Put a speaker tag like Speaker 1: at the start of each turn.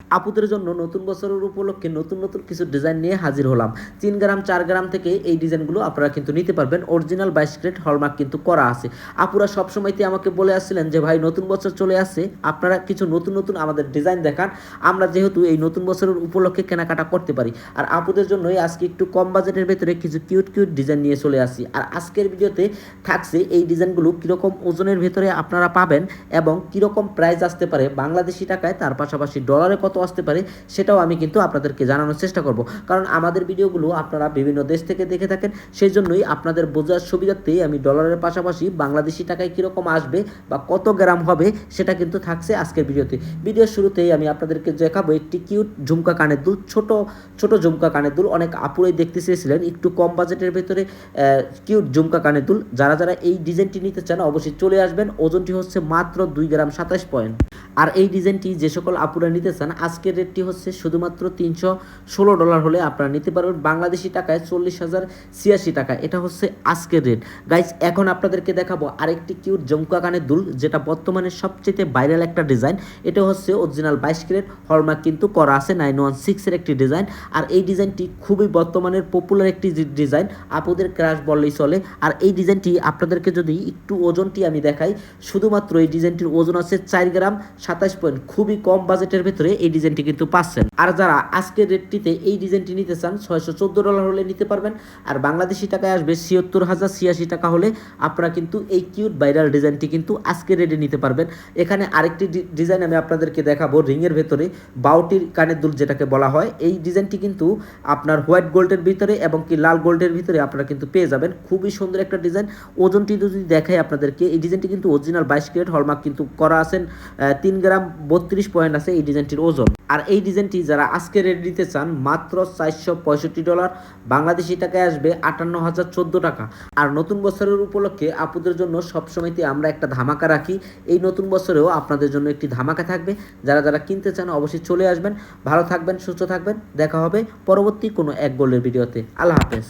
Speaker 1: আপুদের জন্য নতুন বছরের উপলক্ষে নতুন নতুন কিছু ডিজাইন নিয়ে হাজির হলাম। তিন গ্রাম, চার গ্রাম থেকে এই ডিজাইনগুলো আপনারা কিন্তু নিতে পারবেন। অরিজিনাল বাইশ ক্রেট হলমার্ক কিন্তু করা আছে। আপুরা সবসময়তে আমাকে বলে আসছিলেন যে, ভাই, নতুন বছর চলে আসছে। আপনারা কিছু নতুন নতুন আমাদের ডিজাইন দেখান। আমরা যেহেতু এই নতুন বছরের উপলক্ষে কেনাকাটা করতে পারি। আর আপুদের জন্যই আজকে একটু কম বাজেটের ভেতরে কিছু কিউট কিউট ডিজাইন নিয়ে চলে আসি আর আজকের ভিডিওতে থাকছে এই ডিজাইনগুলো কীরকম ওজনের ভেতরে আপনারা পাবেন এবং কীরকম প্রাইস আসতে পারে বাংলাদেশি টাকায়, তার পাশাপাশি ডলারে আসতে পারে সেটাও আমি কিন্তু আপনাদেরকে জানানোর চেষ্টা করব। কারণ আমাদের ভিডিওগুলো আপনারা বিভিন্ন দেশ থেকে দেখে থাকেন সেই জন্যই আপনাদের বোঝার সুবিধার্থেই আমি ডলারের পাশাপাশি বাংলাদেশি টাকায় কীরকম আসবে বা কত গ্রাম হবে সেটা কিন্তু থাকছে আজকের ভিডিওতে। ভিডিওর শুরুতেই আমি আপনাদেরকে দেখাবো একটি কিউট ঝুমকা কানের দুল, ছোট ছোট ঝুমকা কানের দুল। অনেক আপুরাই দেখতে চেয়েছিলেন একটু কম বাজেটের ভেতরে কিউট ঝুমকা কানের দুল। যারা যারা এই ডিজাইনটি নিতে চান অবশ্যই চলে আসবেন। ওজনটি হচ্ছে মাত্র দুই গ্রাম সাতাশ পয়েন্ট। আর এই ডিজাইনটি যে সকল আপুরা নিতে চান, আজকের রেটটি হচ্ছে শুধুমাত্র তিনশো ষোলো ডলার হলে আপনারা নিতে পারবেন বাংলাদেশি টাকায় চল্লিশ হাজার ছিয়াশি টাকা। এটা হচ্ছে আজকের রেট। গাইজ এখন আপনাদেরকে দেখাবো আরেকটি কিউট জমকা কানের দুল, যেটা বর্তমানে সবচেয়ে ভাইরাল একটা ডিজাইন এটা হচ্ছে অরিজিনাল বাইশ ক্যারেট হলমার্ক কিন্তু করা আছে নাইন ওয়ান সিক্সের একটি ডিজাইন আর এই ডিজাইনটি খুবই বর্তমানের পপুলার একটি ডিজাইন আপুদের ক্রাশ বললেই চলে। আর এই ডিজাইনটি আপনাদেরকে যদি একটু ওজনটি আমি দেখাই, শুধুমাত্র এই ডিজাইনটির ওজন আছে চার গ্রাম সাতাশ পয়েন্ট খুবই কম বাজেটের ভেতরে এই ডিজাইনটি কিন্তু পাচ্ছেন। আর যারা আজকের রেটটিতে এই ডিজাইনটি নিতে চান, ছয়শো চোদ্দ ডলার হলে নিতে পারবেন। আর বাংলাদেশি টাকায় আসবে ছিয়াত্তর হাজার ছিয়াশি টাকা হলে আপনারা কিন্তু এই কিউট ভাইরাল ডিজাইনটি কিন্তু আজকের রেটে নিতে পারবেন। এখানে আরেকটি ডিজাইন আমি আপনাদেরকে দেখাবো রিংয়ের ভেতরে, বাউটির কানের দুল যেটাকে বলা হয়। এই ডিজাইনটি কিন্তু আপনার হোয়াইট গোল্ডের ভিতরে এবং কি লাল গোল্ডের ভিতরে আপনারা কিন্তু পেয়ে যাবেন। খুবই সুন্দর একটা ডিজাইন ওজনটি যদি দেখাই আপনাদেরকে, এই ডিজাইনটি কিন্তু অরিজিনাল বাইশ ক্যারেট হলমার্ক কিন্তু করা আছেন তিন গ্রাম বত্রিশ পয়েন্ট আছে এই ডিজাইনটির ওজন। আর এই ডিজাইনটি যারা আজকে রেট দিতে চান, মাত্র চারশো পঁয়ষট্টি ডলার বাংলাদেশি টাকায় আসবে আটান্ন হাজার চোদ্দ টাকা। আর নতুন বছরের উপলক্ষে আপুদের জন্য সবসময়তে আমরা একটা ধামাকা রাখি। এই নতুন বছরেও আপনাদের জন্য একটি ধামাকা থাকবে। যারা যারা কিনতে চান অবশ্যই চলে আসবেন। ভালো থাকবেন, সুস্থ থাকবেন। দেখা হবে পরবর্তী কোনো এক গোল্ডের ভিডিওতে। আল্লাহ হাফেজ।